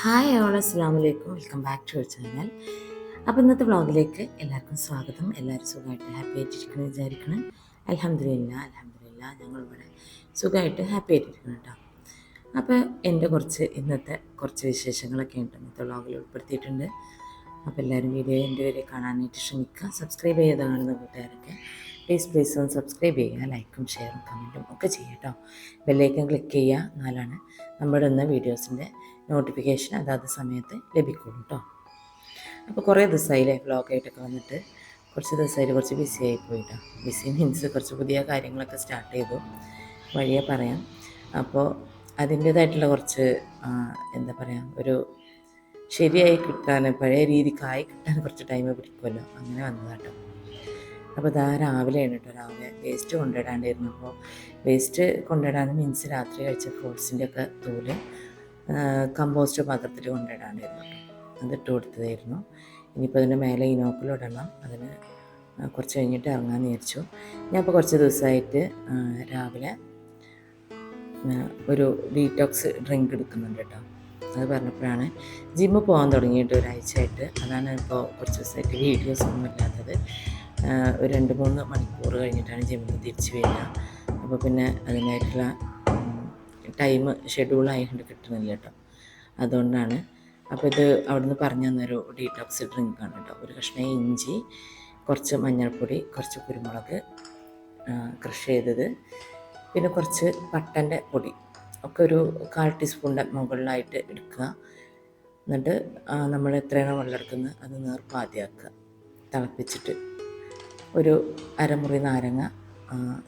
Hi all അസ്സാം വലൈക്കും welcome back to our channel. അപ്പോൾ ഇന്നത്തെ വ്ളോഗിലേക്ക് എല്ലാവർക്കും സ്വാഗതം. എല്ലാവരും സുഖമായിട്ട് ഹാപ്പി ആയിട്ടിരിക്കണം വിചാരിക്കണം. അലഹമില്ല അലഹമില്ല ഞങ്ങളിവിടെ സുഖമായിട്ട് ഹാപ്പി ആയിട്ടിരിക്കണം കേട്ടോ അപ്പോൾ എന്റെ കുറച്ച് ഇന്നത്തെ കുറച്ച് വിശേഷങ്ങളൊക്കെ ഉണ്ട്. ഇന്നത്തെ വ്ളോഗിൽ ഉൾപ്പെടുത്തിയിട്ടുണ്ട്. അപ്പോൾ എല്ലാവരും വീഡിയോ എന്റെ വരെ കാണാനായിട്ട് ശ്രമിക്കുക. സബ്സ്ക്രൈബ് ചെയ്ത് കൂട്ടുകാരൊക്കെ പ്ലീസ് പ്ലീസ് ഒന്ന് സബ്സ്ക്രൈബ് ചെയ്യുക. ലൈക്കും ഷെയറും കമന്റും ഒക്കെ ചെയ്യുക കേട്ടോ ബെല്ലൈക്കൻ ക്ലിക്ക് ചെയ്യുക. എന്നാലാണ് നമ്മുടെ ഇന്ന് വീഡിയോസിന്റെ നോട്ടിഫിക്കേഷൻ അതാത് സമയത്ത് ലഭിക്കുള്ളൂ കേട്ടോ അപ്പോൾ കുറേ ദിവസമായില്ലേ വ്ളോഗായിട്ടൊക്കെ വന്നിട്ട്. കുറച്ച് ദിവസമായിട്ട് കുറച്ച് ബിസി ആയി പോയിട്ടോ. ബിസി മീൻസ് കുറച്ച് പുതിയ കാര്യങ്ങളൊക്കെ സ്റ്റാർട്ട് ചെയ്തു. വഴിയെ പറയാം. അപ്പോൾ അതിന്റേതായിട്ടുള്ള കുറച്ച് എന്താ പറയുക ഒരു ശരിയായി കിട്ടാൻ പഴയ രീതിക്കായി കിട്ടാൻ കുറച്ച് ടൈം പിടിക്കുമല്ലോ അങ്ങനെ വന്നതാട്ടോ. അപ്പോൾ ഇതാ രാവിലെയാണ് കേട്ടോ രാവിലെ വേസ്റ്റ് കൊണ്ടിടാണ്ടായിരുന്നു അപ്പോൾ വേസ്റ്റ് കൊണ്ടിടാൻ മീൻസ് രാത്രി കഴിച്ച ഫ്രൂട്ട്സിന്റെ ഒക്കെ തോൽ കമ്പോസ്റ്റ് പാത്രത്തിൽ കൊണ്ടിടാണ്ടായിരുന്നു അതിട്ട് കൊടുത്തതായിരുന്നു. ഇനിയിപ്പോൾ അതിന്റെ മേലെ ഇനോക്കുലും ഇടണം. അതിന് കുറച്ച് കഴിഞ്ഞിട്ട് ഇറങ്ങാമെന്ന് വിചാരിച്ചു. ഞാൻ ഇപ്പോൾ കുറച്ച് ദിവസമായിട്ട് രാവിലെ ഒരു ഡീറ്റോക്സ് ഡ്രിങ്ക് എടുക്കുന്നുണ്ട് കേട്ടോ. അത് പറഞ്ഞപ്പോഴാണ് ജിമ്മ് പോകാൻ തുടങ്ങിയിട്ട് ഒരാഴ്ചയായിട്ട്. അതാണ് ഇപ്പോൾ കുറച്ച് ദിവസമായിട്ട് വീഡിയോസ് ഒന്നും ഇല്ലാത്തത്. ഒരു രണ്ട് മൂന്ന് മണിക്കൂർ കഴിഞ്ഞിട്ടാണ് ജിമ്മിൽ തിരിച്ച് വരിക. അപ്പോൾ പിന്നെ അതിനായിട്ടുള്ള ടൈം ഷെഡ്യൂളായതുകൊണ്ട് കിട്ടുന്നില്ല കേട്ടോ അതുകൊണ്ടാണ്. അപ്പോൾ ഇത് അവിടുന്ന് പറഞ്ഞു തന്നൊരു ഡീറ്റോക്സ് ഡ്രിങ്കാണ് കേട്ടോ ഒരു കഷ്ണം ഇഞ്ചി കുറച്ച് മഞ്ഞൾപ്പൊടി കുറച്ച് കുരുമുളക് ക്രഷ് ചെയ്തത്. പിന്നെ കുറച്ച് പട്ടന്റെ പൊടി. ഒക്കെ ഒരു കാൽ ടീസ്പൂണിന്റെ മുകളിലായിട്ട് എടുക്കുക. എന്നിട്ട് നമ്മൾ എത്രയാണോ വെള്ളം എടുക്കുന്നത് അത് നേർപ്പാദ്യമാക്കുക തിളപ്പിച്ചിട്ട് ഒരു അരമുറി നാരങ്ങ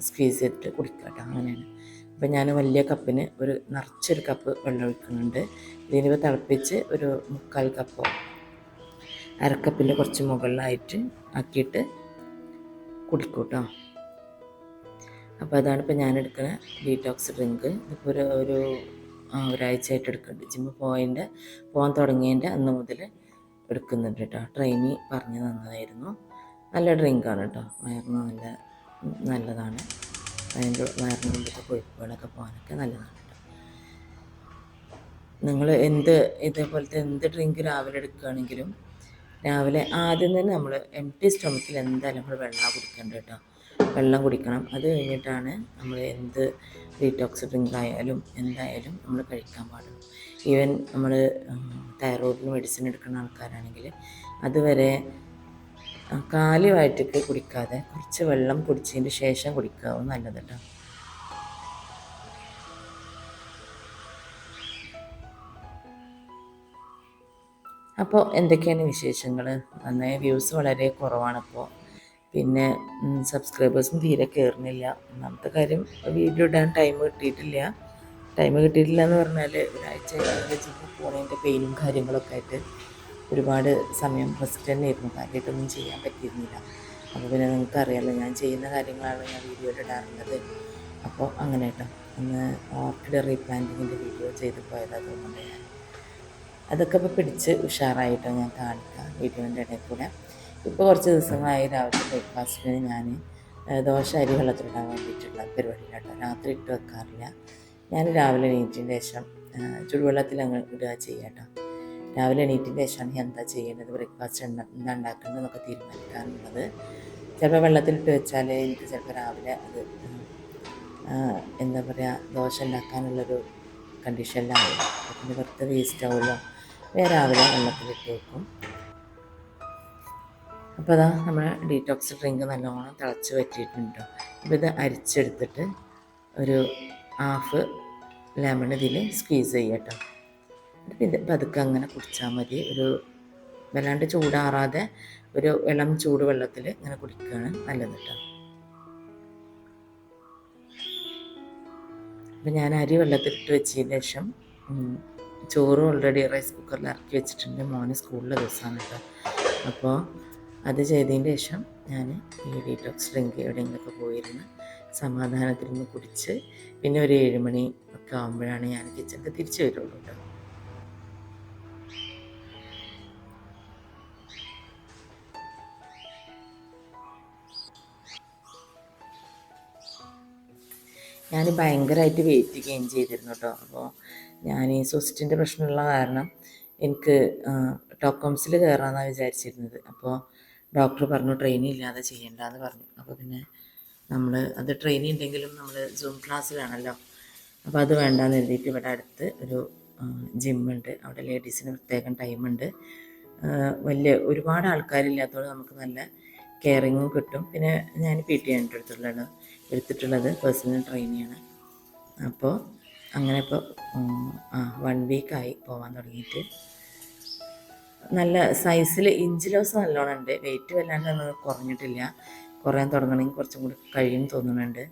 സ്ക്വീസ് ചെയ്തിട്ട് കുടിക്കുക കേട്ടോ അങ്ങനെയാണ്. അപ്പം ഞാൻ വലിയ കപ്പിന് ഒരു നിറച്ചൊരു കപ്പ് വെള്ളം ഒഴിക്കുന്നുണ്ട്. ഇതിനിവ തിളപ്പിച്ച് ഒരു മുക്കാൽ കപ്പോ അരക്കപ്പിന്റെ കുറച്ച് മുകളിലായിട്ട് ആക്കിയിട്ട് കുടിക്കൂട്ടോ അപ്പോൾ അതാണ് ഇപ്പോൾ ഞാൻ എടുക്കുന്ന ഡീറ്റോക്സ് ഡ്രിങ്ക് ഇതിപ്പോൾ ഒരു ഒരു ഒരാഴ്ചയായിട്ട് എടുക്കുന്നുണ്ട്. ജിമ്മ് പോയതിന്റെ പോകാൻ തുടങ്ങിയതിന്റെ അന്ന് മുതൽ എടുക്കുന്നുണ്ട് കേട്ടോ ട്രെയിനി പറഞ്ഞു തന്നതായിരുന്നു. നല്ല ഡ്രിങ്കാണ് കേട്ടോ വയറിന് നല്ല നല്ലതാണ്. അതിന്റെ വയറിന് മുമ്പത്തെ കൊഴുപ്പുകളൊക്കെ പോകാനൊക്കെ നല്ലതാണ് നിങ്ങൾ എന്ത് ഇതേപോലത്തെ എന്ത് ഡ്രിങ്ക് രാവിലെ എടുക്കുകയാണെങ്കിലും രാവിലെ ആദ്യം തന്നെ നമ്മൾ എം ടി സ്റ്റൊമക്കിൽ എന്തായാലും നമ്മൾ വെള്ളം കുടിക്കേണ്ടത് കേട്ടോ. വെള്ളം കുടിക്കണം. അത് കഴിഞ്ഞിട്ടാണ് നമ്മൾ എന്ത് ഡീറ്റോക്സ് ഡ്രിങ്ക് ആയാലും എന്തായാലും നമ്മൾ കഴിക്കാൻ പാടുള്ളൂ. ഈവൻ നമ്മൾ തൈറോയിഡിന് മെഡിസിൻ എടുക്കുന്ന ആൾക്കാരാണെങ്കിൽ അതുവരെ കാലി കുടിക്കാതെ കുറച്ച് വെള്ളം കുടിച്ചതിന് ശേഷം കുടിക്കാവും നല്ലത് കേട്ടോ അപ്പോൾ എന്തൊക്കെയാണ് വിശേഷങ്ങൾ നന്നായി വ്യൂസ് വളരെ കുറവാണ് അപ്പോൾ പിന്നെ സബ്സ്ക്രൈബേഴ്സും തീരെ കയറുന്നില്ല ഒന്നാമത്തെ കാര്യം വീഡിയോ ഇടാൻ ടൈം കിട്ടിയിട്ടില്ല. ടൈം കിട്ടിയിട്ടില്ല എന്ന് പറഞ്ഞാൽ ഒരാഴ്ച പോണതിന്റെ പെയിനും കാര്യങ്ങളൊക്കെ ആയിട്ട് ഒരുപാട് സമയം റെസ്റ്റ് തന്നെ ആയിരുന്നു കാര്യമായിട്ടൊന്നും ചെയ്യാൻ പറ്റിയിരുന്നില്ല. അപ്പോൾ പിന്നെ നിങ്ങൾക്ക് അറിയാമല്ലോ ഞാൻ ചെയ്യുന്ന കാര്യങ്ങളാണ് ഞാൻ വീഡിയോ ഇടാറുള്ളത്. അപ്പോൾ അങ്ങനെ കേട്ടോ. അന്ന് ഓർക്കിഡ് റീപ്ലാന്റിങ്ങിന്റെ വീഡിയോ ചെയ്ത് പോയതാണ് തോന്നുന്നുണ്ട് ഞാൻ. അതൊക്കെ ഇപ്പോൾ പിടിച്ച് ഉഷാറായിട്ടോ ഞാൻ കാണിക്കാം വീഡിയോന്റെ ഇടയിൽ കൂടെ. ഇപ്പോൾ കുറച്ച് ദിവസങ്ങളായി രാവിലെ ബ്രേക്ക്ഫാസ്റ്റിന് ഞാൻ ദോശ അരി വെള്ളത്തിലിടാൻ വേണ്ടിയിട്ടുള്ള പരിപാടിയിലാട്ടോ. രാത്രി ഇട്ട് വെക്കാറില്ല. ഞാൻ രാവിലെ എണീറ്റിന്റെ ശേഷം ചുടുവെള്ളത്തിൽ അങ്ങ് ഇടുക ചെയ്യാട്ടോ. രാവിലെ എണീറ്റിന്റെ ശേഷമാണ് എന്താ ചെയ്യേണ്ടത്? ബ്രേക്ക്ഫാസ്റ്റ് എന്താ ഉണ്ടാക്കേണ്ടത് എന്നൊക്കെ തീരുമാനിക്കാറുള്ളത്. ചിലപ്പോൾ വെള്ളത്തിലിട്ട് വെച്ചാൽ എനിക്ക് ചിലപ്പോൾ രാവിലെ അത് എന്താ പറയുക ദോശ ഉണ്ടാക്കാനുള്ളൊരു കണ്ടീഷനിലാണ് പിന്നെ വെറുതെ വേസ്റ്റ് ആവുമല്ലോ. വേറെ രാവിലെ വെള്ളത്തിലിട്ട് വെക്കും. അപ്പോൾ അതാ നമ്മുടെ ഡീറ്റോക്സ് ഡ്രിങ്ക് നല്ലോണം തിളച്ച് പറ്റിയിട്ടുണ്ട് അപ്പോൾ ഇത് അരിച്ചെടുത്തിട്ട് ഒരു ഹാഫ് ലെമൺ ഇതിൽ സ്ക്വീസ് ചെയ്യട്ടോ എന്നിട്ട് ഇത് പതുക്കെ അങ്ങനെ കുടിച്ചാൽ മതി. ഒരു വല്ലാണ്ട് ചൂടാറാതെ ഒരു ഇളം ചൂട് വെള്ളത്തിൽ ഇങ്ങനെ കുടിക്കുകയാണ് നല്ലത് കേട്ടോ. അപ്പം ഞാൻ അരി വെള്ളത്തിലിട്ട് വെച്ചതിന് ശേഷം ചോറ് ഓൾറെഡി റൈസ് കുക്കറിൽ ഇറക്കി വെച്ചിട്ടുണ്ട്. മോന് സ്കൂളിലെ ദിവസമാണ് കേട്ടോ. അപ്പോൾ അത് ചെയ്തതിന് ശേഷം ഞാൻ ഈ ഡീറ്റോക്സ് ഡ്രിങ്ക് എവിടെയെങ്കിലുമൊക്കെ പോയിരുന്ന് സമാധാനത്തിൽ നിന്ന് കുടിച്ച് പിന്നെ ഒരു ഏഴുമണി ഒക്കെ ആകുമ്പോഴാണ് ഞാൻ കിച്ചണിൽ തിരിച്ചു വരുള്ളൂ കേട്ടോ. ഞാൻ ഭയങ്കരമായിട്ട് വെയിറ്റ് ഗെയിൻ ചെയ്തിരുന്നു കേട്ടോ അപ്പോൾ ഞാൻ ഈ സൊസിറ്റിന്റെ പ്രശ്നമുള്ള കാരണം എനിക്ക് ടോക്കോംസിൽ കയറാമെന്നാണ് വിചാരിച്ചിരുന്നത്. അപ്പോൾ ഡോക്ടർ പറഞ്ഞു ട്രെയിനിങ് ഇല്ലാതെ ചെയ്യണ്ടെന്ന് പറഞ്ഞു. അപ്പോൾ പിന്നെ നമ്മൾ അത് ട്രെയിനിങ് ഉണ്ടെങ്കിലും നമ്മൾ സൂം ക്ലാസ്സിലാണല്ലോ അപ്പോൾ അത് വേണ്ടാന്ന് എഴുതിയിട്ട് ഇവിടെ അടുത്ത് ഒരു ജിമ്മുണ്ട് അവിടെ ലേഡീസിന് പ്രത്യേകം ടൈമുണ്ട് വലിയ ഒരുപാട് ആൾക്കാരില്ലാത്തതുകൊണ്ട് നമുക്ക് നല്ല കെയറിങ്ങും കിട്ടും. പിന്നെ ഞാൻ പി ടി എന്റെ എടുത്തിട്ടുള്ളത് എടുത്തിട്ടുള്ളത് പേഴ്സണൽ ട്രെയിനിയാണ് അപ്പോൾ അങ്ങനെ ഇപ്പോൾ ആ വൺ വീക്കായി പോകാൻ തുടങ്ങിയിട്ട്. നല്ല സൈസിൽ ഇഞ്ച് ലോസ് നല്ലോണം ഉണ്ട്. വെയിറ്റ് വല്ലാണ്ട് ഒന്നും കുറഞ്ഞിട്ടില്ല. കുറയാൻ തുടങ്ങണമെങ്കിൽ കുറച്ചും കൂടി കഴിയും തോന്നുന്നുണ്ട്.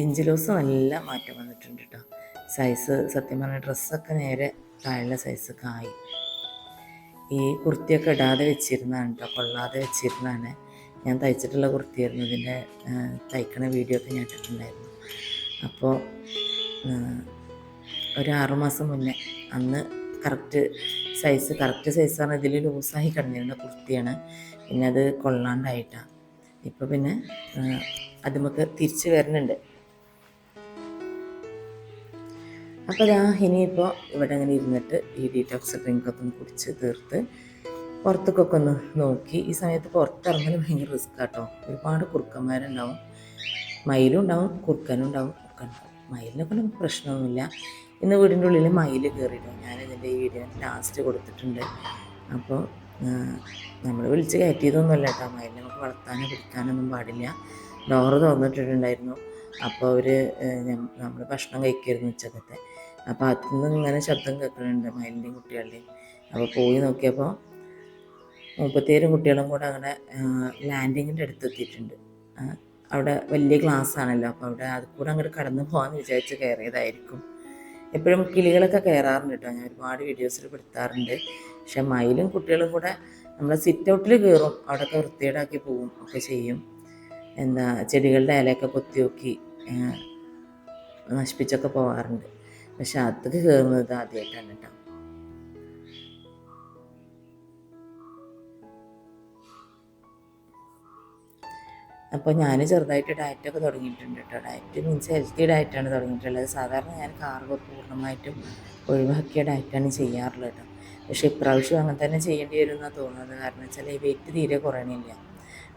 ഇഞ്ച് ലോസ് നല്ല മാറ്റം വന്നിട്ടുണ്ട് കേട്ടോ സൈസ് സത്യം പറഞ്ഞ ഡ്രസ്സൊക്കെ നേരെ താഴെ സൈസൊക്കെ ആയി. ഈ കുർത്തിയൊക്കെ ഇടാതെ വെച്ചിരുന്നതാണ് കേട്ടോ കൊള്ളാതെ വെച്ചിരുന്നതാണ്. ഞാൻ തയ്ച്ചിട്ടുള്ള കുർത്തിയായിരുന്നു. ഇതിന്റെ തയ്ക്കണ വീഡിയോ ഒക്കെ ഞാൻ ഇട്ടിട്ടുണ്ടായിരുന്നു. അപ്പോൾ ഒരു ആറുമാസം മുന്നേ അന്ന് കറക്റ്റ് സൈസ് കറക്റ്റ് സൈസ് ആണ് ഇതിൽ ലൂസായി കിടന്നിരുന്ന കുർത്തിയാണ്. പിന്നെ അത് കൊള്ളാണ്ടായിട്ടാണ് ഇപ്പോൾ പിന്നെ അത് നമുക്ക് തിരിച്ച് വരുന്നുണ്ട് അപ്പോൾ ഇതാ ഇനിയിപ്പോൾ ഇവിടെ അങ്ങനെ ഇരുന്നിട്ട് ഈ ഡീറ്റോക്സ് ഡ്രിങ്കൊക്കെ ഒന്ന് കുടിച്ച് തീർത്ത് പുറത്തേക്കൊക്കെ ഒന്ന് നോക്കി. ഈ സമയത്ത് പുറത്തിറങ്ങാൻ ഭയങ്കര റിസ്ക് ആട്ടോ. ഒരുപാട് കുറുക്കന്മാരുണ്ടാവും. മയിലും ഉണ്ടാവും കുറുക്കനും ഉണ്ടാവും ഒക്കെ ഉണ്ടാവും. മയിലിനൊക്കെ നമുക്ക് പ്രശ്നമൊന്നുമില്ല. ഇന്ന് വീടിന്റെ ഉള്ളിൽ മയിൽ കയറിയിടും ഞാനിതിന്റെ ഈ വീഡിയോ ലാസ്റ്റ് കൊടുത്തിട്ടുണ്ട്. അപ്പോൾ നമ്മൾ വിളിച്ച് കയറ്റിയതൊന്നുമല്ല കേട്ടോ. മയിലിനെ നമുക്ക് വളർത്താനോ പിടിക്കാനൊന്നും പാടില്ല. ഡോറ് തുറന്നിട്ടിട്ടുണ്ടായിരുന്നു. അപ്പോൾ അവർ നമ്മൾ ഭക്ഷണം കഴിക്കായിരുന്നു ഉച്ചക്കത്തെ. അപ്പോൾ അതിൽ നിന്ന് ഇങ്ങനെ ശബ്ദം കേൾക്കുന്നുണ്ട് മയിലിന്റെയും കുട്ടികളുടെയും. അപ്പോൾ പോയി നോക്കിയപ്പോൾ മുപ്പത്തിയേഴും കുട്ടികളും കൂടെ അങ്ങനെ ലാൻഡിങ്ങിന്റെ അടുത്തെത്തിയിട്ടുണ്ട്. അവിടെ വലിയ ക്ലാസ് ആണല്ലോ. അപ്പോൾ അവിടെ അത് കൂടെ അങ്ങോട്ട് കടന്നു പോകാമെന്ന് വിചാരിച്ച് കയറിയതായിരിക്കും. എപ്പോഴും കിളികളൊക്കെ കയറാറുണ്ട് കേട്ടോ. ഞാൻ ഒരുപാട് വീഡിയോസിൽ പെടുത്താറുണ്ട്. പക്ഷെ മയിലും കുട്ടികളും കൂടെ നമ്മൾ സിറ്റ് ഔട്ടിൽ കയറും. അവിടെയൊക്കെ വൃത്തികേടാക്കി പോവും ഒക്കെ ചെയ്യും. എന്താ ചെടികളുടെ ഇലയൊക്കെ കൊത്തി നോക്കി നശിപ്പിച്ചൊക്കെ പോകാറുണ്ട് പക്ഷെ അതൊക്കെ കയറുന്നത് ആദ്യമായിട്ടാണ് കേട്ടോ. അപ്പോൾ ഞാൻ ചെറുതായിട്ട് ഡയറ്റൊക്കെ തുടങ്ങിയിട്ടുണ്ട് കേട്ടോ ഡയറ്റ് മീൻസ് ഹെൽത്തി ഡയറ്റാണ് തുടങ്ങിയിട്ടുള്ളത്. സാധാരണ ഞാൻ കാർബ് പൂർണമായിട്ടും ഒഴിവാക്കിയ ഡയറ്റാണ് ചെയ്യാറുള്ളത് കേട്ടോ പക്ഷേ ഇപ്രാവശ്യം അങ്ങനെ തന്നെ ചെയ്യേണ്ടി വരും എന്നാണ് തോന്നുന്നത്. കാരണം വെച്ചാൽ ഈ വെയിറ്റ് തീരെ കുറയണില്ല.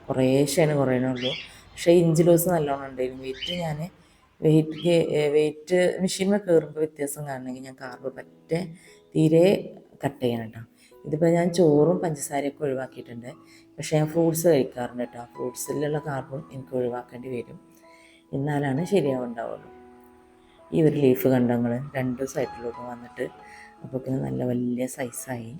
കുറേശ്ശേനെ കുറയണുള്ളൂ പക്ഷേ ഇഞ്ച് ലോസ് നല്ലോണം ഉണ്ടായിരുന്നു. വെയിറ്റ് ഞാൻ വെയിറ്റ് വെയിറ്റ് മെഷീനിൽ കയറുമ്പോൾ വ്യത്യാസം കാണണമെങ്കിൽ ഞാൻ കാർബ് പറ്റേ തീരെ കട്ട് ചെയ്യണം കേട്ടോ ഇതിപ്പോൾ ഞാൻ ചോറും പഞ്ചസാരയൊക്കെ ഒഴിവാക്കിയിട്ടുണ്ട്. പക്ഷേ ഞാൻ ഫ്രൂട്ട്സ് കഴിക്കാറുണ്ട് കേട്ടോ. ഫ്രൂട്ട്സിലുള്ള കാർബൺ എനിക്ക് ഒഴിവാക്കേണ്ടി വരും. എന്നാലാണ് ശരിയാവുണ്ടാവുള്ളൂ. ഈ ഒരു ലീഫ് കണ്ടങ്ങൾ രണ്ട് സൈഡിലോട്ട് വന്നിട്ട് പിന്നെ നല്ല വലിയ സൈസായി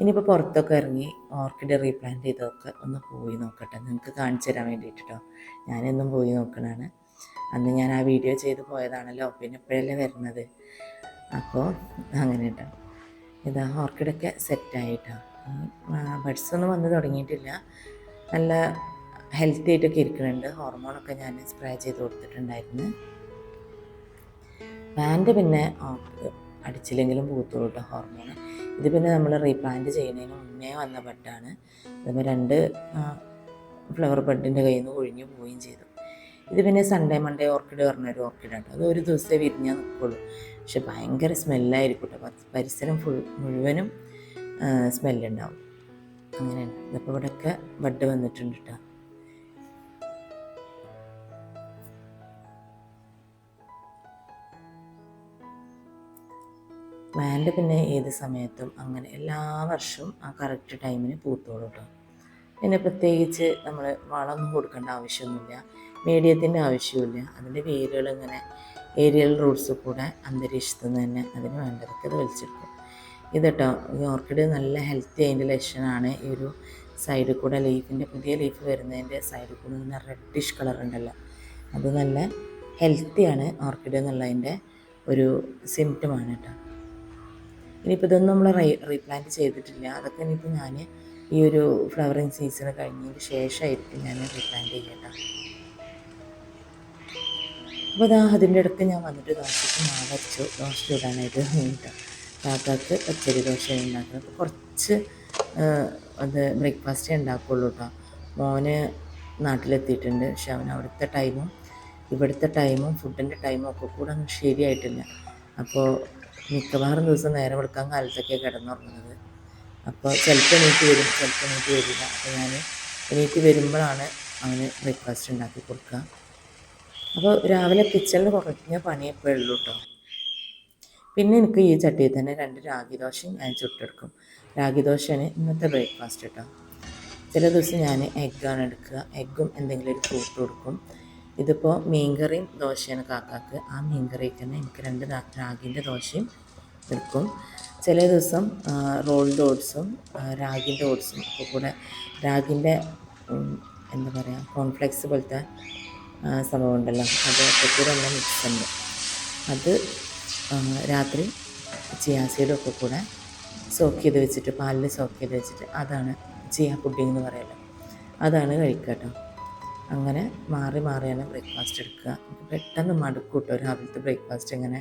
ഇനിയിപ്പോൾ പുറത്തൊക്കെ ഇറങ്ങി ഓർക്കിഡ് റീപ്ലാന്റ് ചെയ്തൊക്കെ ഒന്ന് പോയി നോക്കട്ടെ. നിങ്ങൾക്ക് കാണിച്ചു തരാൻ വേണ്ടിയിട്ടോ ഞാനെന്നും പോയി നോക്കണാണ്. അന്ന് ഞാൻ ആ വീഡിയോ ചെയ്ത് പോയതാണല്ലോ. പിന്നെ എപ്പോഴല്ലേ വരുന്നത്. അപ്പോൾ അങ്ങനെ കേട്ടോ ഇതാ ഓർക്കിഡൊക്കെ സെറ്റായിട്ടാണ് ബഡ്സ് ഒന്നും വന്ന് തുടങ്ങിയിട്ടില്ല. നല്ല ഹെൽത്തി ആയിട്ടൊക്കെ ഇരിക്കുന്നുണ്ട്. ഹോർമോണൊക്കെ ഞാൻ സ്പ്രേ ചെയ്ത് കൊടുത്തിട്ടുണ്ടായിരുന്നു. പാന്റ് പിന്നെ അടിച്ചില്ലെങ്കിലും പൂത്തോളൂ കേട്ടോ ഹോർമോൺ ഇത് പിന്നെ നമ്മൾ റീപ്ലാന്റ് ചെയ്യുന്നതിന് മുന്നേ വന്ന ബഡാണ് അതുമ്പോൾ രണ്ട് ഫ്ലവർ ബഡിന്റെ കയ്യിൽ നിന്ന് ഒഴിഞ്ഞു പോവുകയും ചെയ്തു. ഇത് പിന്നെ സൺഡേ മൺഡേ ഓർക്കിഡ് പറഞ്ഞൊരു ഓർക്കിഡാണ് അത് ഒരു ദിവസമേ വിരിഞ്ഞാൽ നിൽക്കുള്ളൂ പക്ഷെ ഭയങ്കര സ്മെല്ലായിരിക്കും കേട്ടോ പരിസരം ഫുൾ മുഴുവനും സ്മെല്ലുണ്ടാവും. അങ്ങനെയാണ്. ഇതപ്പോൾ ഇവിടെയൊക്കെ ബഡ് വന്നിട്ടുണ്ട് കേട്ടോ പ്ലാന്റ് പിന്നെ ഏത് സമയത്തും അങ്ങനെ എല്ലാ വർഷവും ആ കറക്റ്റ് ടൈമിന് പൂത്തോളൂ കേട്ടോ പിന്നെ പ്രത്യേകിച്ച് നമ്മൾ വളമൊന്നും കൊടുക്കേണ്ട ആവശ്യമൊന്നുമില്ല. മീഡിയത്തിന്റെ ആവശ്യമില്ല അതിന്റെ വേരുകൾ ഇങ്ങനെ ഏരിയൽ റൂട്ട്സ് കൂടെ അന്തരീക്ഷത്തിൽ നിന്ന് തന്നെ അതിന് വേണ്ടതൊക്കെ അത് വലിച്ചെടുക്കും ഇത് കേട്ടോ ഈ ഓർക്കിഡ് നല്ല ഹെൽത്തി അതിന്റെ ലക്ഷണമാണ് ഈ ഒരു സൈഡിൽ കൂടെ ലീഫിന്റെ പുതിയ ലീഫ് വരുന്നതിന്റെ സൈഡിൽ കൂടെ നല്ല റെഡിഷ് കളർ ഉണ്ടല്ലോ. അത് നല്ല ഹെൽത്തിയാണ് ഓർക്കിഡ് എന്നുള്ളതിന്റെ ഒരു സിംറ്റമാണ് കേട്ടോ. ഇനിയിപ്പോൾ ഇതൊന്നും നമ്മൾ റീ റീപ്ലാന്റ് ചെയ്തിട്ടില്ല. അതൊക്കെ ഇനിയിപ്പോൾ ഞാൻ ഈ ഒരു ഫ്ലവറിങ് സീസൺ കഴിഞ്ഞതിന് ശേഷമായിരിക്കും ഞാൻ റീപ്ലാന്റ് ചെയ്യട്ടോ അപ്പോൾ അതാ അതിന്റെ ഇടയ്ക്ക് ഞാൻ വന്നിട്ട് ദോശയ്ക്ക് മാവരച്ചു ദോശ ചൂടാനായിട്ട് കേട്ടോ കാക്കാക്ക് പച്ചരി ദോശ അപ്പോൾ കുറച്ച് അത് ബ്രേക്ക്ഫാസ്റ്റേ ഉണ്ടാക്കുകയുള്ളൂ കേട്ടോ മോന് നാട്ടിലെത്തിയിട്ടുണ്ട്. പക്ഷെ അവൻ അവിടുത്തെ ടൈമും ഇവിടുത്തെ ടൈമും ഫുഡിന്റെ ടൈമും ഒക്കെ കൂടെ അങ്ങ് ശരിയായിട്ടില്ല. അപ്പോൾ മിക്കവാറും ദിവസം നേരെ വെളുക്കാൻ കാലത്തൊക്കെ കിടന്നുറങ്ങുന്നത്. അപ്പോൾ ചിലപ്പോൾ എണീറ്റ് വരും ചിലപ്പോൾ എണീറ്റ് വരില്ല. അപ്പോൾ ഞാൻ എണീറ്റ് വരുമ്പോഴാണ് അവന് ബ്രേക്ക്ഫാസ്റ്റ് ഉണ്ടാക്കി കൊടുക്കുക. അപ്പോൾ രാവിലെ കിച്ചണിൽ കുറഞ്ഞ ഉള്ളൂ കേട്ടോ പിന്നെ എനിക്ക് ഈ ചട്ടിയിൽ തന്നെ രണ്ട് രാഗി ദോശയും ഞാൻ ചുട്ടെടുക്കും. രാഗി ദോശയാണ് ഇന്നത്തെ ബ്രേക്ക്ഫാസ്റ്റ് കേട്ടോ ചില ദിവസം ഞാൻ എഗ്ഗാണ് എടുക്കുക. എഗ്ഗും എന്തെങ്കിലും ഒരു ഫ്രൂട്ട് കൊടുക്കും ഇതിപ്പോൾ മീൻകറിയും ദോശയാണ് കാക്കാക്ക്. ആ മീൻകറിയിൽ തന്നെ എനിക്ക് രണ്ട് രാഗിന്റെ ദോശയും എടുക്കും. ചില ദിവസം റോൾഡ് ഓട്സും രാഗിന്റെ ഓട്സും ഒക്കെ കൂടെ രാഗിന്റെ എന്താ പറയുക കോൺഫ്ലെക്സ് പോലത്തെ സംഭവം ഉണ്ടല്ലോ. അത് ഒക്കെ കൂടെ ഉള്ള മിക്സ് ഉണ്ട്. അത് രാത്രി ചിയാസീഡും ഒക്കെ കൂടെ സോക്ക് ചെയ്ത് വെച്ചിട്ട് പാലിൽ സോക്ക് ചെയ്ത് വെച്ചിട്ട് അതാണ് ചിയ പുഡിംഗ് എന്ന് പറയല്ലോ അതാണ് കഴിക്കുക കേട്ടോ അങ്ങനെ മാറി മാറിയാണ് ബ്രേക്ക്ഫാസ്റ്റ് എടുക്കുക. പെട്ടെന്ന് മടുക്കും കേട്ടോ രാവിലത്തെ ബ്രേക്ക്ഫാസ്റ്റ് ഇങ്ങനെ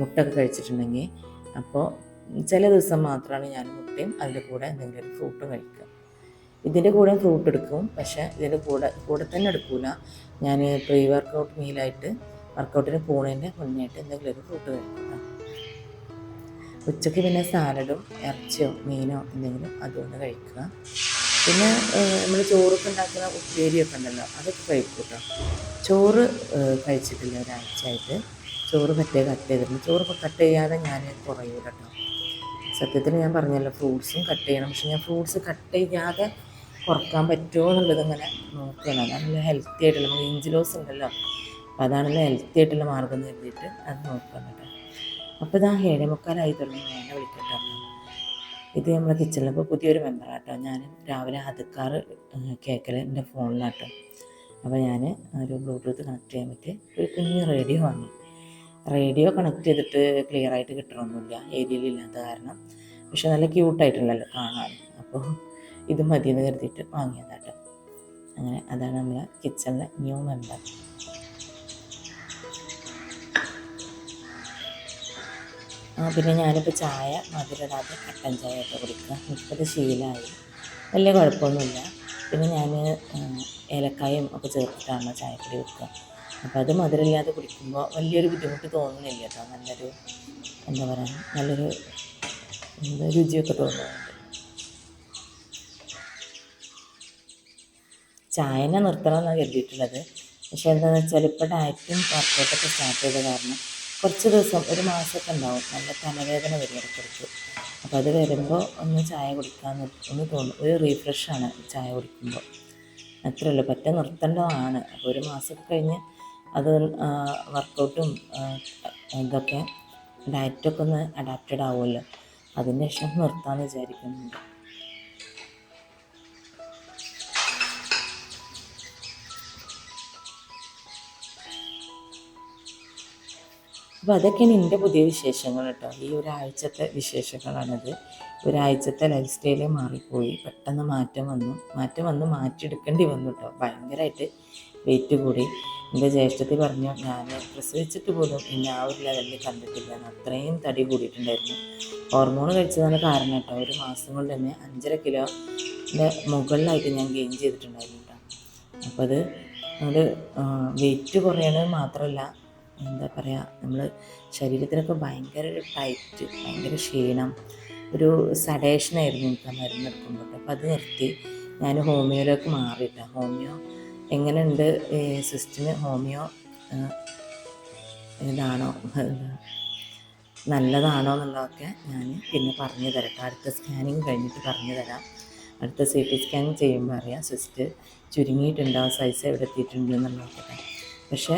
മുട്ടൊക്കെ കഴിച്ചിട്ടുണ്ടെങ്കിൽ. അപ്പോൾ ചില ദിവസം മാത്രമാണ് ഞാൻ മുട്ടയും അതിന്റെ കൂടെ എന്തെങ്കിലും ഒരു ഫ്രൂട്ടും കഴിക്കുക. ഇതിന്റെ കൂടെ ഫ്രൂട്ട് എടുക്കും. പക്ഷേ ഇതിന്റെ കൂടെ കൂടെ തന്നെ എടുക്കില്ല ഞാൻ പ്രീ വർക്കൗട്ട് മീലായിട്ട് വർക്കൗട്ടിന് പോണതിന്റെ മുന്നേറ്റം എന്തെങ്കിലും ഒരു ഫ്രൂട്ട് കഴിക്കുക ഉച്ചയ്ക്ക് പിന്നെ സാലഡും ഇറച്ചിയോ മീനോ എന്തെങ്കിലും അതുകൊണ്ട് കഴിക്കുക. പിന്നെ നമ്മൾ ചോറൊക്കെ ഉണ്ടാക്കുന്ന ഉപ്പേരിയൊക്കെ ഉണ്ടല്ലോ അതൊക്കെ കഴിക്കും കേട്ടോ. ചോറ് കഴിച്ചിട്ടില്ല ഒരാഴ്ചയായിട്ട്. ചോറ് പറ്റേ കട്ട് ചെയ്തിട്ടുണ്ട്. ചോറ് കട്ട് ചെയ്യാതെ ഞാൻ കുറയൂല കേട്ടോ. സത്യത്തിൽ ഞാൻ പറഞ്ഞല്ലോ ഫ്രൂട്ട്സും കട്ട് ചെയ്യണം. പക്ഷെ ഞാൻ ഫ്രൂട്ട്സ് കട്ട് ചെയ്യാതെ കുറയ്ക്കാൻ പറ്റുമോ എന്നുള്ളത് ഇങ്ങനെ നോക്കണം. നല്ല ഹെൽത്തി ആയിട്ടുള്ള നമുക്ക് ഇഞ്ചിലോസ് ഉണ്ടല്ലോ. അപ്പോൾ അതാണല്ലോ ഹെൽത്തി ആയിട്ടുള്ള മാർഗം എന്ന് കരുതിയിട്ട് അത് നോക്കാൻ കേട്ടോ. അപ്പോൾ ഇതാ ഏഴേ മുക്കാലായി തുടങ്ങി. വേണ്ട വിളിക്കട്ടോ ഇത് നമ്മുടെ കിച്ചണിൽ ഇപ്പോൾ പുതിയൊരു മെമ്പറാട്ടോ ഞാൻ രാവിലെ അതുക്കാറ് കേൾക്കൽ എന്റെ ഫോണിലാട്ടോ അപ്പോൾ ഞാൻ ഒരു ബ്ലൂടൂത്ത് കണക്ട് ചെയ്യാൻ പറ്റി ഒരു കുഞ്ഞ് റേഡിയോ വാങ്ങി. റേഡിയോ കണക്ട് ചെയ്തിട്ട് ക്ലിയർ ആയിട്ട് കിട്ടണമൊന്നുമില്ല ഏരിയയിലില്ലാത്ത കാരണം. പക്ഷെ നല്ല ക്യൂട്ടായിട്ടുണ്ടല്ലോ കാണാൻ. അപ്പോൾ ഇത് മതിയെന്ന് കരുതിയിട്ട് വാങ്ങിയതാട്ടോ അങ്ങനെ അതാണ് നമ്മളെ കിച്ചണിലെ ന്യൂ മെമ്പർ പിന്നെ ഞാനിപ്പോൾ ചായ മധുരടാതെ കട്ടൻ ചായ ഒക്കെ കുടിക്കുക. എനിക്കത് ശീലമായി വലിയ കുഴപ്പമൊന്നുമില്ല. പിന്നെ ഞാൻ ഏലക്കായും ഒക്കെ ചേർത്തിട്ടാണ് ചായപ്പൊടി വെക്കുക. അപ്പോൾ അത് മധുരമില്ലാതെ കുടിക്കുമ്പോൾ വലിയൊരു ബുദ്ധിമുട്ട് തോന്നുന്നില്ല കേട്ടോ. നല്ലൊരു എന്താ പറയുക നല്ലൊരു രുചിയൊക്കെ തോന്നുന്നുണ്ട്. ചായനെ നിർത്തണം എന്നാണ് കരുതിയിട്ടുള്ളത്. പക്ഷേ എന്താണെന്ന് വെച്ചാൽ ഇപ്പോൾ ഡയറ്റും വർക്കൗട്ടൊക്കെ സ്റ്റാർട്ട് ചെയ്ത കാരണം കുറച്ച് ദിവസം ഒരു മാസമൊക്കെ ഉണ്ടാവും. നല്ല തലവേദന വരും ഇടയ്ക്കിടയ്ക്ക്. അപ്പോൾ അത് വരുമ്പോൾ ഒന്ന് ചായ കുടിക്കാമെന്ന് ഒന്ന് തോന്നും. ഒരു റീഫ്രഷാണ് ചായ കുടിക്കുമ്പോൾ അത്രേ ഉള്ളൂ പറ്റ നിർത്തേണ്ടതാണ്. അപ്പോൾ ഒരു മാസമൊക്കെ കഴിഞ്ഞ് അത് വർക്കൗട്ടും ഇതൊക്കെ ഡയറ്റൊക്കെ ഒന്ന് അഡാപ്റ്റഡ് ആവുമല്ലോ. അതിന് ശേഷം നിർത്താമെന്ന് വിചാരിക്കുന്നുണ്ട്. അപ്പോൾ അതൊക്കെയാണ് എന്റെ പുതിയ വിശേഷങ്ങൾ കേട്ടോ ഈ ഒരാഴ്ചത്തെ വിശേഷങ്ങളാണത്. ഒരാഴ്ചത്തെ ലൈഫ് സ്റ്റൈലേ മാറിപ്പോയി. പെട്ടെന്ന് മാറ്റം വന്നു. മാറ്റം വന്ന് മാറ്റിയെടുക്കേണ്ടി വന്നു കേട്ടോ ഭയങ്കരമായിട്ട് വെയിറ്റ് കൂടി. എന്റെ ജ്യേഷ്ഠത്തിൽ പറഞ്ഞു ഞാൻ പ്രസവിച്ചിട്ട് പോലും ഇനി ആ ഒരു ലെവലിൽ കണ്ടിട്ടില്ല. അത്രയും തടി കൂടിയിട്ടുണ്ടായിരുന്നു. ഹോർമോൺ കഴിച്ചതാണ് കാരണം കേട്ടോ ഒരു മാസം കൊണ്ട് തന്നെ അഞ്ചര കിലോന്റെ മുകളിലായിട്ട് ഞാൻ ഗെയിൻ ചെയ്തിട്ടുണ്ടായിരുന്നു കേട്ടോ അപ്പോൾ അത് അത് വെയിറ്റ് കുറയണത് മാത്രമല്ല എന്താ പറയുക നമ്മൾ ശരീരത്തിനൊക്കെ ഭയങ്കര ഒരു ടൈറ്റ് ഭയങ്കര ക്ഷീണം ഒരു സഡേഷനായിരുന്നു എനിക്ക് ആ മരുന്ന് എടുക്കുമ്പോൾ അപ്പോൾ അത് നിർത്തി ഞാൻ ഹോമിയോയിലേക്ക് മാറിയിട്ട. ഹോമിയോ എങ്ങനെയുണ്ട്? സിസ്റ്റിന് ഹോമിയോ ഇതാണോ? നല്ലതാണോ എന്നുള്ളതൊക്കെ ഞാൻ പിന്നെ പറഞ്ഞു തരട്ടെ അടുത്ത സ്കാനിങ് കഴിഞ്ഞിട്ട് പറഞ്ഞു തരാം. അടുത്ത സി ടി സ്കാൻ ചെയ്യുമ്പോൾ അറിയാം സിസ്റ്റ് ചുരുങ്ങിയിട്ടുണ്ടോ? സൈസ് എവിടെ എത്തിയിട്ടുണ്ട് എന്നുള്ളതൊക്കെ. പക്ഷേ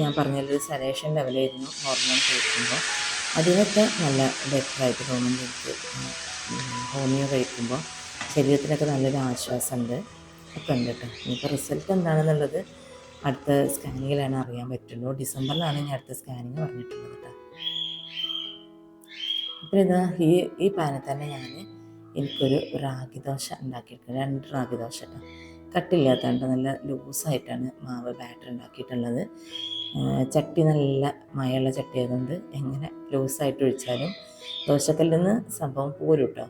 ഞാൻ പറഞ്ഞൊരു സലേഷൻ ലെവലായിരുന്നു ഹോർമോൺ കഴിക്കുമ്പോൾ അതിനൊക്കെ നല്ല ബെറ്ററായിട്ട് തോന്നുന്നു എനിക്ക് ഹോമിയോ കഴിക്കുമ്പോൾ ശരീരത്തിനൊക്കെ നല്ലൊരു ആശ്വാസമുണ്ട് ഒക്കെ ഉണ്ട് കേട്ടോ ഇനിയിപ്പോൾ റിസൾട്ട് എന്താണെന്നുള്ളത് അടുത്ത സ്കാനിങ്ങിലാണ് അറിയാൻ പറ്റുള്ളൂ. ഡിസംബറിലാണ് ഞാൻ അടുത്ത സ്കാനിങ് പറഞ്ഞിട്ടുള്ളത് കേട്ടോ അപ്പോൾ ഇതാ ഈ ഈ പാനിൽ തന്നെ ഞാൻ എനിക്കൊരു റാഗി ദോശ ഉണ്ടാക്കിയിട്ടുണ്ട്. രണ്ട് റാഗി ദോശ കേട്ടോ കട്ടില്ലാത്തതുകൊണ്ട് നല്ല ലൂസായിട്ടാണ് മാവ് ബാറ്റർ ഉണ്ടാക്കിയിട്ടുള്ളത്. ചട്ടി നല്ല മയുള്ള ചട്ടി ആയതുകൊണ്ട് എങ്ങനെ ലൂസായിട്ട് ഒഴിച്ചാലും ദോശക്കല്ലിൽ നിന്ന് സംഭവം പോരും കേട്ടോ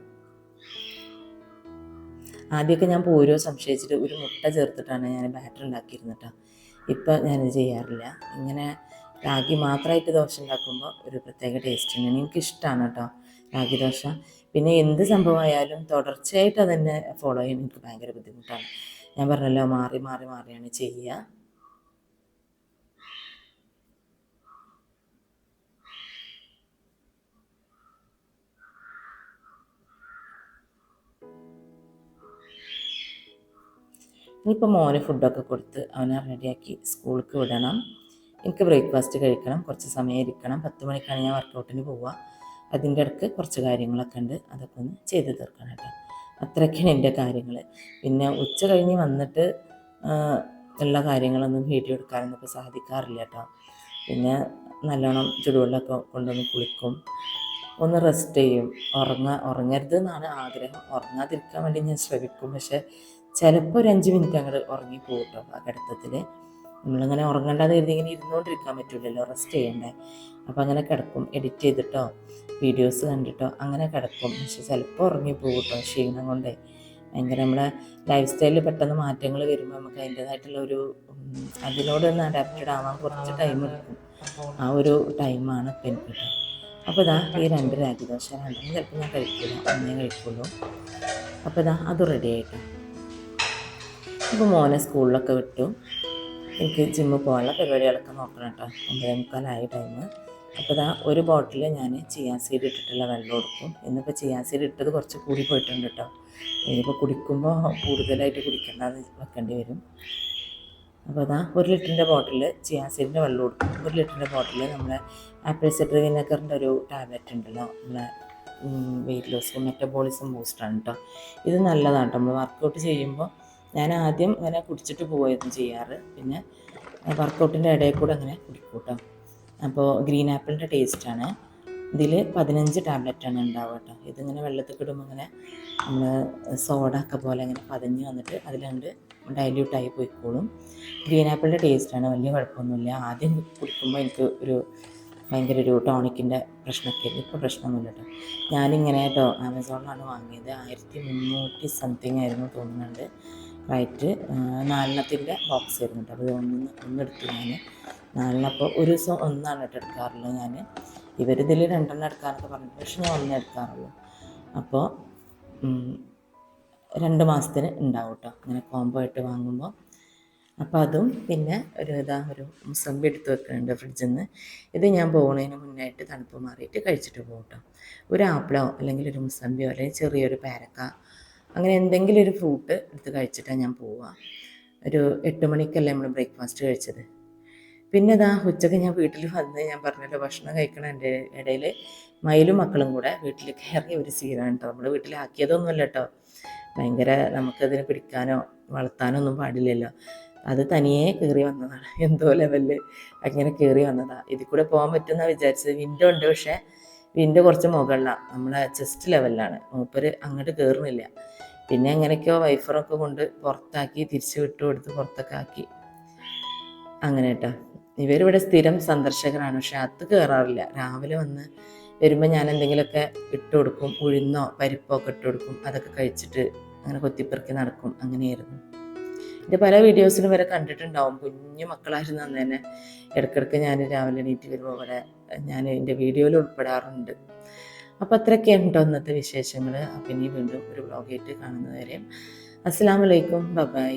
ആദ്യമൊക്കെ ഞാൻ പോരോ സംശയിച്ചിട്ട് ഒരു മുട്ട ചേർത്തിട്ടാണ് ഞാൻ ബാറ്റർ ഉണ്ടാക്കിയിരുന്നത് കേട്ടോ ഇപ്പം ഞാനിത് ചെയ്യാറില്ല. ഇങ്ങനെ രാഗി മാത്രമായിട്ട് ദോശ ഉണ്ടാക്കുമ്പോൾ ഒരു പ്രത്യേക ടേസ്റ്റ് ഉണ്ട്. എനിക്കിഷ്ടമാണ് കേട്ടോ രാഗി ദോശ. പിന്നെ എന്ത് സംഭവമായാലും തുടർച്ചയായിട്ട് അതന്നെ ഫോളോ ചെയ്യാൻ എനിക്ക് ഭയങ്കര ബുദ്ധിമുട്ടാണ്. ഞാൻ പറഞ്ഞല്ലോ മാറി മാറി മാറിയാണ് ചെയ്യുക. ഇനിയിപ്പോൾ മോന് ഫുഡൊക്കെ കൊടുത്ത് അവനെ റെഡിയാക്കി സ്കൂൾക്ക് വിടണം. എനിക്ക് ബ്രേക്ക്ഫാസ്റ്റ് കഴിക്കണം കുറച്ച് സമയം ഇരിക്കണം. പത്ത് മണിക്കാണ് ഞാൻ വർക്കൗട്ടിന് പോവുക. അതിന്റെ ഇടയ്ക്ക് കുറച്ച് കാര്യങ്ങളൊക്കെ ഉണ്ട്. അതൊക്കെ ഒന്ന് ചെയ്ത് തീർക്കണം കേട്ടോ. അത്രയ്ക്കാണ് എന്റെ കാര്യങ്ങൾ. പിന്നെ ഉച്ച കഴിഞ്ഞ് വന്നിട്ട് ഉള്ള കാര്യങ്ങളൊന്നും വീഡിയോ എടുക്കാനൊന്നും സാധിക്കാറില്ല കേട്ടോ. പിന്നെ നല്ലോണം ചുടുവെള്ളമൊക്കെ കൊണ്ടുവന്ന് കുളിക്കും. ഒന്ന് റെസ്റ്റ് ചെയ്യും. ഉറങ്ങാ ഉറങ്ങരുത് എന്നാണ് ആഗ്രഹം. ഉറങ്ങാതിരിക്കാൻ വേണ്ടി ഞാൻ ശ്രമിക്കും. പക്ഷെ ചിലപ്പോൾ ഒരു അഞ്ച് മിനിറ്റ് അങ്ങോട്ട് ഉറങ്ങി പോകും കേട്ടോ ആ കിടത്തത്തിൽ നമ്മളിങ്ങനെ ഉറങ്ങേണ്ടത് കരുതി ഇങ്ങനെ ഇരുന്നുകൊണ്ടിരിക്കാൻ പറ്റില്ലല്ലോ റെസ്റ്റ് ചെയ്യണ്ടേ. അപ്പോൾ അങ്ങനെ കിടക്കും എഡിറ്റ് ചെയ്തിട്ടോ വീഡിയോസ് കണ്ടിട്ടോ അങ്ങനെ കിടക്കും. പക്ഷെ ചിലപ്പോൾ ഉറങ്ങി പോകട്ടോ കേട്ടോ ക്ഷീണം കൊണ്ടേ. ഭയങ്കര നമ്മളെ ലൈഫ് സ്റ്റൈലിൽ പെട്ടെന്ന് മാറ്റങ്ങൾ വരുമ്പോൾ നമുക്ക് അതിന്റേതായിട്ടുള്ള ഒരു അതിനോട് അതിനോടൊന്ന് അഡാപ്റ്റഡ് ആവാൻ കുറച്ച് ടൈം എടുക്കും. ആ ഒരു ടൈമാണ് ഇപ്പം എനിക്ക് കിട്ടുക. അപ്പോൾ ഇതാ ഈ രണ്ട് രാജ്യദോശ ദോശ രണ്ടെണ്ണം ചിലപ്പോൾ ഞാൻ കഴിക്കില്ല ഒന്നേ കഴിക്കുള്ളൂ. അപ്പോൾ ഇതാ അത് റെഡി ആയിട്ട്. അപ്പോൾ മോനെ സ്കൂളിലൊക്കെ വിട്ടു. എനിക്ക് ജിമ്മിൽ പോകാനുള്ള പരിപാടികളൊക്കെ നോക്കണം കേട്ടോ. ഒമ്പതേ മുക്കാലായി ടൈം അപ്പോൾ ഇതാ ഒരു ബോട്ടിൽ ഞാൻ ചിയാ സീഡ് ഇട്ടിട്ടുള്ള വെള്ളം കൊടുക്കും. ഇന്നിപ്പോൾ ചിയാ സീഡ് ഇട്ടത് കുറച്ച് കൂടി പോയിട്ടുണ്ട് കേട്ടോ. ഇനിയിപ്പോൾ കുടിക്കുമ്പോൾ കൂടുതലായിട്ട് കുടിക്കേണ്ടത് വെക്കേണ്ടി വരും. അപ്പോൾ അതാ ഒരു ലിറ്ററിന്റെ ബോട്ടിൽ ചിയാ സീഡിന്റെ വെള്ളം കൊടുക്കും. ഒരു ലിറ്ററിന്റെ ബോട്ടിൽ നമ്മളെ ആപ്പിൾ സിഡർ വിനെഗറിന്റെ ഒരു ടാബ്ലറ്റ് ഉണ്ടല്ലോ. നമ്മളെ വെയിറ്റ് ലോസ് മെറ്റബോളിസം ബൂസ്റ്റാണ് കേട്ടോ. ഇത് നല്ലതാണ് കേട്ടോ. നമ്മൾ വർക്കൗട്ട് ചെയ്യുമ്പോൾ ഞാൻ ആദ്യം ഇങ്ങനെ കുടിച്ചിട്ട് പോവുകയായിരുന്നു ചെയ്യാറ്. പിന്നെ വർക്കൗട്ടിന്റെ ഇടയിൽ കൂടെ അങ്ങനെ കുടിക്കൂട്ടോ. കേട്ടോ അപ്പോൾ ഗ്രീൻ ആപ്പിളിന്റെ ടേസ്റ്റാണ്. ഇതിൽ പതിനഞ്ച് ടാബ്ലറ്റാണ് ഉണ്ടാവുക കേട്ടോ. ഇതിങ്ങനെ വെള്ളത്തിൽ കിടുമ്പോൾ ഇങ്ങനെ നമ്മൾ സോഡ ഒക്കെ പോലെ ഇങ്ങനെ പതഞ്ഞ് വന്നിട്ട് അതിലുണ്ട് ഡൈല്യൂട്ടായി പോയിക്കോളും. ഗ്രീൻ ആപ്പിളിന്റെ ടേസ്റ്റാണ്. വലിയ കുഴപ്പമൊന്നുമില്ല. ആദ്യം കുടിക്കുമ്പോൾ എനിക്ക് ഒരു ഭയങ്കര ഒരു ടോണിക്കിന്റെ പ്രശ്നമൊക്കെ ആയിരുന്നു. ഇപ്പോൾ പ്രശ്നമൊന്നുമില്ല കേട്ടോ. ഞാനിങ്ങനെ കേട്ടോ ആമസോണിലാണ് വാങ്ങിയത്. ആയിരത്തി മുന്നൂറ്റി സംതിങ് ആയിരുന്നു തോന്നുന്നുണ്ട്. റൈറ്റ് നാലെണ്ണത്തിന്റെ ബോക്സ് വരുന്നുണ്ട് അപ്പോൾ ഒന്ന് ഒന്നെടുത്തു ഞാൻ നാലെണ്ണം അപ്പോൾ ഒരു ദിവസം ഒന്നാണ് കേട്ടോ ഞാൻ ഇവരിതിൽ രണ്ടെണ്ണം എടുക്കാറൊക്കെ പറഞ്ഞിട്ട് പക്ഷെ ഞാൻ ഒന്നേ എടുക്കാറുള്ളൂ. അപ്പോൾ രണ്ട് മാസത്തിന് ഉണ്ടാവും കേട്ടോ. അങ്ങനെ കോംബോ ആയിട്ട് വാങ്ങുമ്പോൾ. അപ്പോൾ അതും പിന്നെ ഒരു ഇതാ ഒരു മുസമ്പി എടുത്ത് വെക്കുന്നുണ്ട് ഫ്രിഡ്ജിൽ നിന്ന് ഇത് ഞാൻ പോകുന്നതിന് മുന്നായിട്ട് തണുപ്പ് മാറിയിട്ട് കഴിച്ചിട്ട് പോകും കേട്ടോ. ഒരു ആപ്പിളോ അല്ലെങ്കിൽ ഒരു മുസമ്പിയോ അല്ലെങ്കിൽ ചെറിയൊരു പേരക്ക അങ്ങനെ എന്തെങ്കിലും ഒരു ഫ്രൂട്ട് എടുത്ത് കഴിച്ചിട്ടാണ് ഞാൻ പോവുക ഒരു എട്ട് മണിക്കല്ലേ നമ്മൾ ബ്രേക്ക്ഫാസ്റ്റ് കഴിച്ചത്. പിന്നെ ഇതാ ഉച്ചയ്ക്ക് ഞാൻ വീട്ടിൽ വന്ന് ഞാൻ പറഞ്ഞല്ലോ ഭക്ഷണം കഴിക്കണ എന്റെ ഇടയിൽ മയിലും മക്കളും കൂടെ വീട്ടിൽ കയറിയ ഒരു സീനാണ് കേട്ടോ നമ്മൾ വീട്ടിലാക്കിയതൊന്നുമല്ല കേട്ടോ ഭയങ്കര നമുക്കതിനെ പിടിക്കാനോ വളർത്താനോ ഒന്നും പാടില്ലല്ലോ. അത് തനിയെ കയറി വന്നതാണ്. എന്തോ ലെവലിൽ അങ്ങനെ കയറി വന്നതാണ് ഇതിൽ കൂടെ പോകാൻ പറ്റുന്ന വിചാരിച്ചത്. വിൻഡോ ഉണ്ട് പക്ഷേ വിൻഡോ കുറച്ച് മുകളിലാണ് നമ്മളെ ചെസ്റ്റ് ലെവലിലാണ് മൂപ്പര് അങ്ങോട്ട് കയറുന്നില്ല പിന്നെ എങ്ങനെയൊക്കെയോ വൈഫറൊക്കെ കൊണ്ട് പുറത്താക്കി തിരിച്ചു വിട്ടു കൊടുത്ത് പുറത്തൊക്കെ ആക്കി. അങ്ങനെ കേട്ടോ. ഇവരിവിടെ സ്ഥിരം സന്ദർശകരാണ്. പക്ഷെ അത് കയറാറില്ല. രാവിലെ വന്ന് വരുമ്പോൾ ഞാൻ എന്തെങ്കിലുമൊക്കെ ഇട്ട് കൊടുക്കും. ഉഴുന്നോ പരിപ്പോ ഒക്കെ ഇട്ട് കൊടുക്കും. അതൊക്കെ കഴിച്ചിട്ട് അങ്ങനെ കൊത്തിപ്പെറുക്കി നടക്കും. അങ്ങനെയായിരുന്നു. എന്റെ പല വീഡിയോസിലും വരെ കണ്ടിട്ടുണ്ടാവും. കുഞ്ഞു മക്കളായിരുന്നു അന്ന് തന്നെ. ഇടയ്ക്കിടയ്ക്ക് ഞാൻ രാവിലെ എണീറ്റ് വരുമ്പോൾ അവിടെ ഞാൻ എന്റെ വീഡിയോയിൽ ഉൾപ്പെടാറുണ്ട്. അപ്പോൾ അത്രയൊക്കെയാണ് കേട്ടോ ഇന്നത്തെ വിശേഷങ്ങൾ അപ്പം ഇനി വീണ്ടും ഒരു വ്ളോഗായിട്ട് കാണുന്നവരെയും അസ്സാം വലൈക്കും ബൈ.